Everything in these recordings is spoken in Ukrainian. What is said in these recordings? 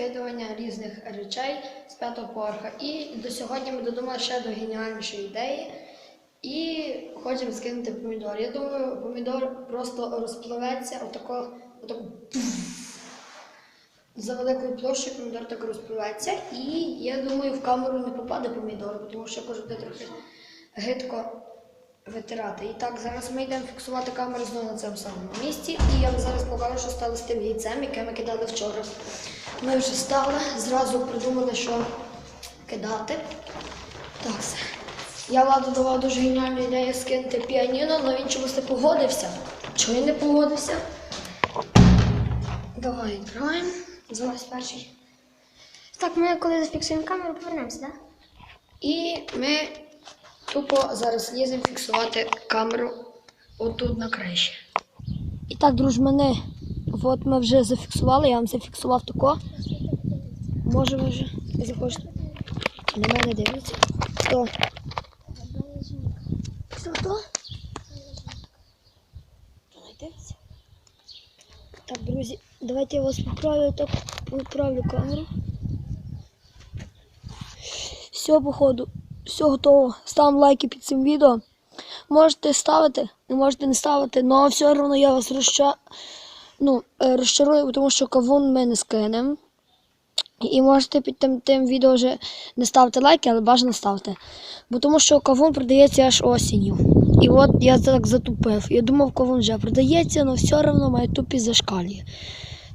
скидування різних речей з п'ятого поверха. І до сьогодні ми додумали ще до геніальнішої ідеї. І хочемо скинути помідор. Я думаю, помідор просто розпливеться отако, отако за великою площею помідор так розпливеться. І я думаю, в камеру не попаде помідор, тому що буде трохи гидко витирати. І так, зараз ми йдемо фіксувати камеру знову на цьому самому місці. І я вам зараз покажу, що стало з тим яйцем, яке ми кидали вчора. Ми вже стали, зразу придумали, що кидати. Так, все. Я владу давав дуже геніальну ідею скинути піаніно, але він чомусь не погодився. Чого він не погодився? Давай граємо. Зараз перший. Так, ми коли зафіксуємо камеру, повернемося, так? І ми тупо зараз ліземо фіксувати камеру отут на криші. І так, дружмани, от ми вже зафіксували, я вам зафіксував тако. Може ви вже захочете. На мене дивиться. Хто? Хто хто? Не? Так, друзі, давайте я вас поправлю, так поправлю камеру. Все, походу, все готово. Ставимо лайки під цим відео. Можете ставити, не можете не ставити, але все одно я вас розча... ну, е, розчарую, тому що кавун ми не скинемо. І можете під тим, тим відео вже не ставити лайки, але бажано ставте. Бо тому що кавун продається аж осінню. І от я так затупив. Я думав, кавун вже продається, але все одно моя тупість зашкалює.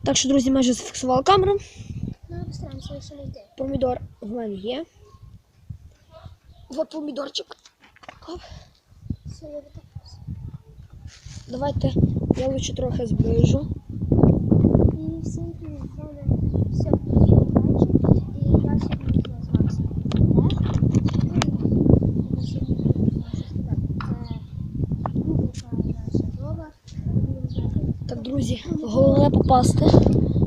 Так що, друзі, ми вже зафіксували камеру. Ну, постараємося, не йде. Помідор в мене є. От помідорчик. Оп. Все, я. Давайте я лучше трохи зближу. І всім привіт, все Петрович, і я сьогодні з. Так, друзі, головне попасти.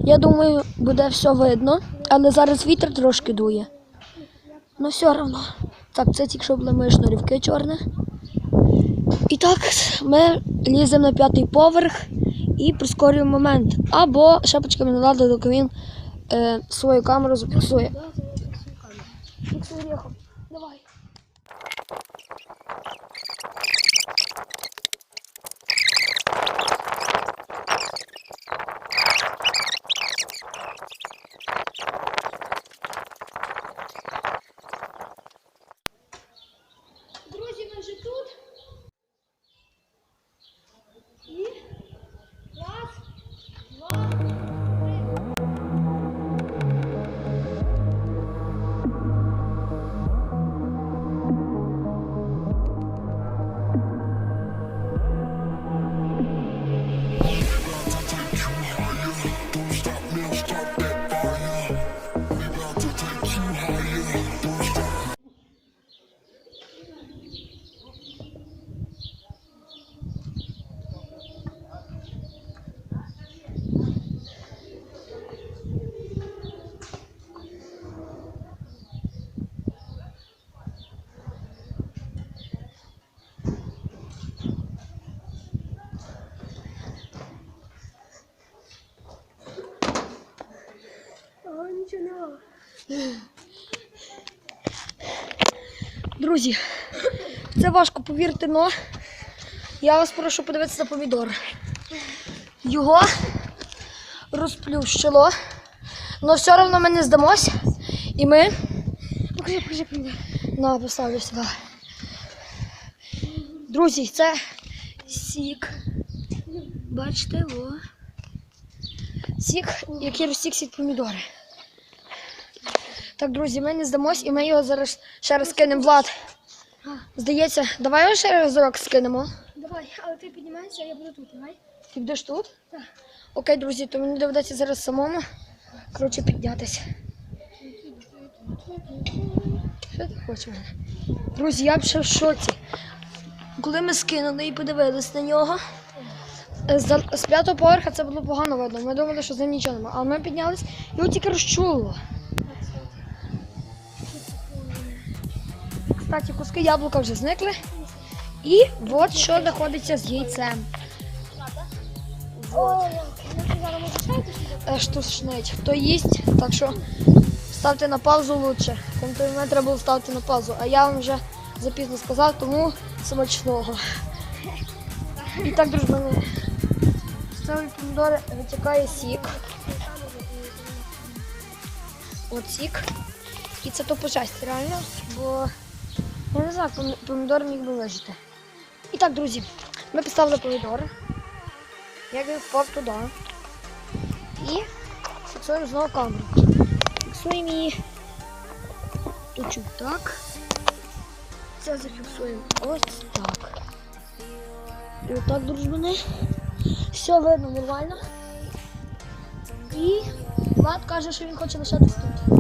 Я думаю, буде все видно, але зараз вітер трошки дує. Ну все одно. Так, це тільки що були мої шнурівки чорні. І так, ми ліземо на п'ятий поверх і прискорюємо момент. Або шепочка мені на доки він е, свою камеру зафіксує. Да, Друзі, це важко повірити, але я вас прошу подивитися на помідор. Його розплющило, але все одно ми не здамось. І ми. Покажи, покажи, покажи. На, поставлю сюди. Друзі, це сік. Бачите, о. Сік, який розсікся від помідори. Так, друзі, ми не здамось і ми його зараз ще раз кинемо Влад. Здається, давай його ще разок скинемо. Давай, але ти піднімаєшся, а я буду тут, давай. Ти будеш тут? Так. Окей, друзі, то мені доведеться зараз самому. Коротше, піднятися. Що ти хочеш мене? Друзі, я б ще в шоці. Коли ми скинули і подивились на нього, е, з, з п'ятого поверха це було погано видно. Ми думали, що з ним нічого немає. Але ми піднялись, його тільки розчуло. Кстати, куски яблука вже зникли. І от що знаходиться з яйцем. Можеш шайти? е, штушнить. Хто їсть, так що ставте на паузу лучше. Там то мене треба було ставити на паузу, а я вам вже запізно сказав, тому смачного. І так, дружбани, з цього помідори витікає сік. От сік. І це то по реально, бо я не знаю, помі- помідор міг би вижити. І так, друзі, ми поставили помідори. Як він впав туди. І фіксуємо знову камеру. Фіксуємо її тут чуть так. Це зафіксуємо ось так. І отак, дружбани. Все видно нормально. І Влад каже, що він хоче лишатись тут.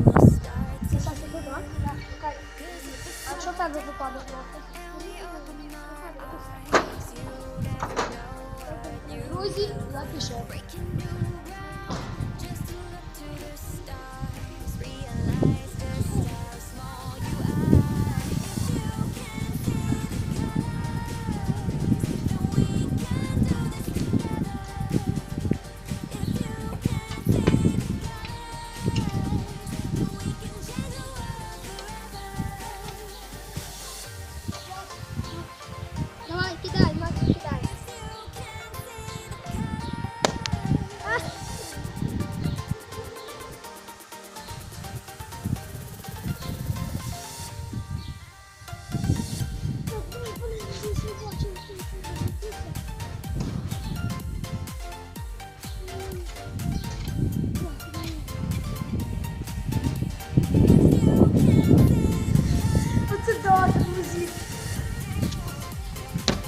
А що в тебе Оце да, друзі.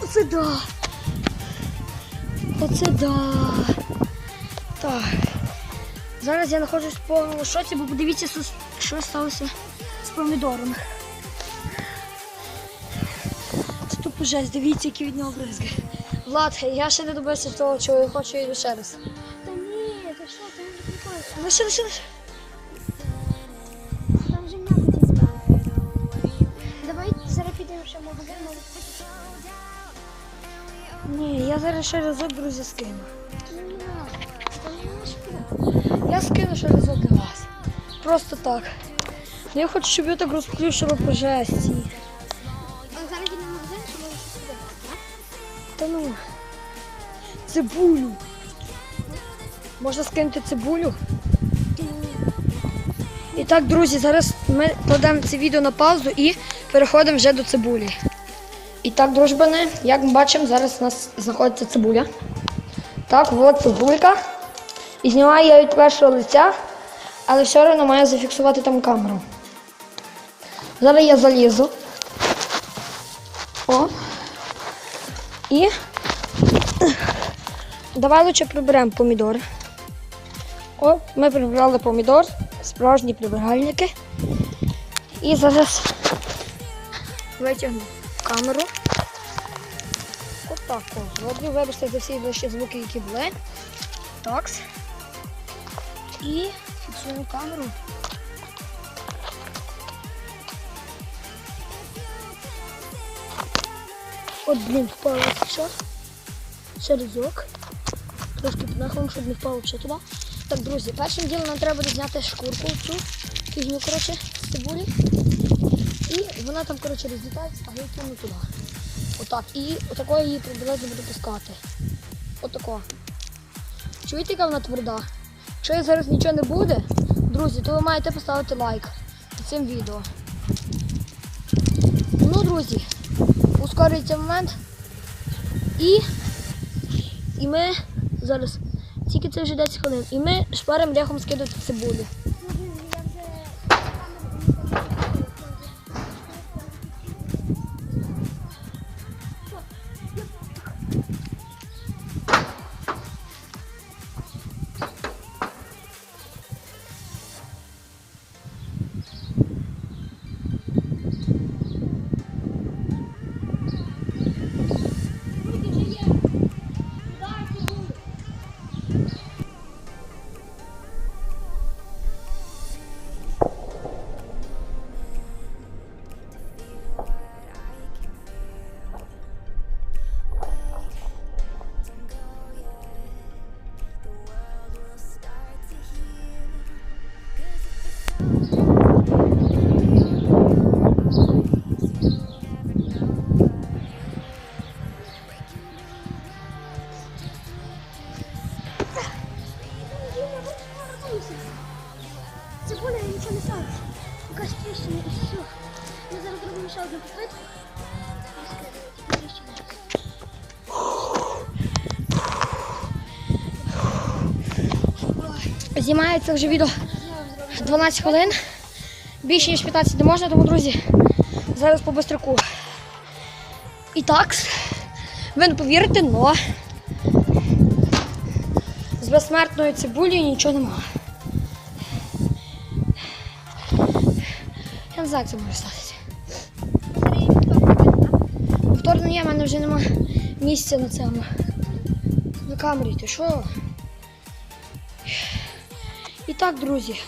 Оце да. Оце да. Так. Зараз я знаходжусь повному шоці, бо подивіться, що сталося з помідором. Жесть, дивіться, які від нього бризги. Влад, я ще не добився того, чого я хочу і ще раз. Та ні, ти що, ти не прикольно. Лише, лише, лише. Там же м'якоті збирали. Давай зараз підемо ще в магазин, може. Ні, я зараз ще разок, друзі, скину. Ну. Там не шкода. Я скину ще разок для вас. Просто так. Ну, Я хочу, щоб я так розплющила по жесті. Цибулю. Можна скинути цибулю. І так, друзі, зараз ми кладемо це відео на паузу і переходимо вже до цибулі. І так, дружбани, як ми бачимо, зараз у нас знаходиться цибуля. Так, от цибулька. І знімаю я від першого лиця, але все одно маю зафіксувати там камеру. Зараз я залізу. О. І давай лучше приберемо помідор. О, ми прибрали помідор, справжні прибиральники. І зараз витягну камеру. Отак о, зроблю. Вибачте за всі ваші звуки, які були. Такс. І фіксуємо камеру. От, блін, впало що? Ще разок. Піднахуємо, щоб не впало ще туди. Так, друзі, першим ділом нам треба зняти шкурку цю фігню, коротше, з цибулі. І вона там, коротше, розлітається, а я кину туди. Отак. І отакою її приблизно буду пускати. Отако. Чуєте, яка вона тверда? Якщо зараз нічого не буде, друзі, то ви маєте поставити лайк під цим відео. Ну, друзі, ускорюється момент. І, і ми зараз, тільки це вже 10 хвилин, і ми шпарим ряхом скидати цибулю. Знімається вже відео 12 хвилин. Більше ніж 15 не можна, тому, друзі, зараз по бистрику. І так, ви не повірите, но з безсмертною цибулею нічого немає. Я не знаю, як це може статися. Повторно ні, в мене вже немає місця на цьому. На камері, ти що? І так, друзі.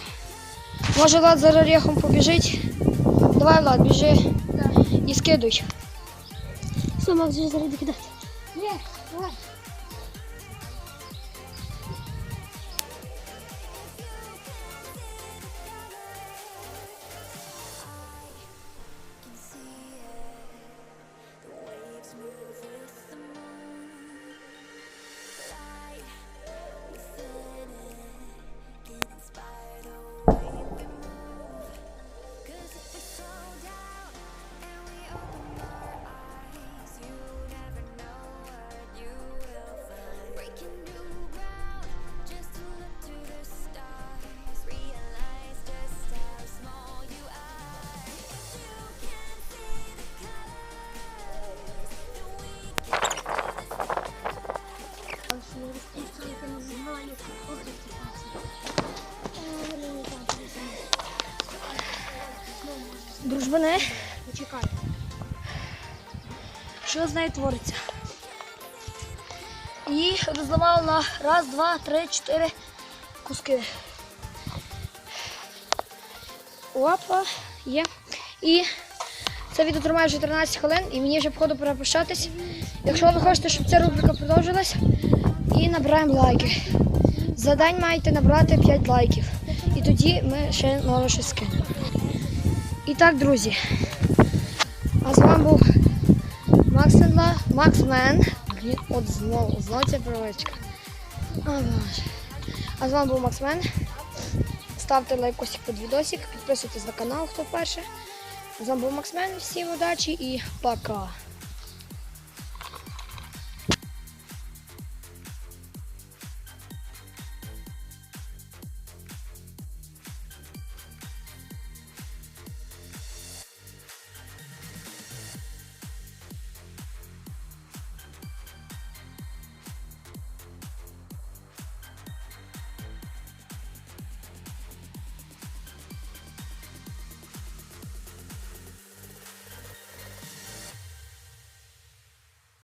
Може Влад за орехом побіжить? Давай, Влад, біжи і скидуй. Все, Макс, вже заради кидати. Що з нею твориться? І розламав на раз, два, три, чотири куски. Опа, є. І це відео тримає вже 13 хвилин, і мені вже походу пора. Якщо ви хочете, щоб ця рубрика продовжилась, і набираємо лайки. За день маєте набрати 5 лайків. І тоді ми ще нове щось скинемо. І так, друзі. А з вами був Максенла, Максмен. Блін, от знову, знову ця привичка. О, Боже. А з вами був Максмен. Ставте лайкосик під відосик, підписуйтесь на канал, хто перший. З вами був Максмен. Всім удачі і пока.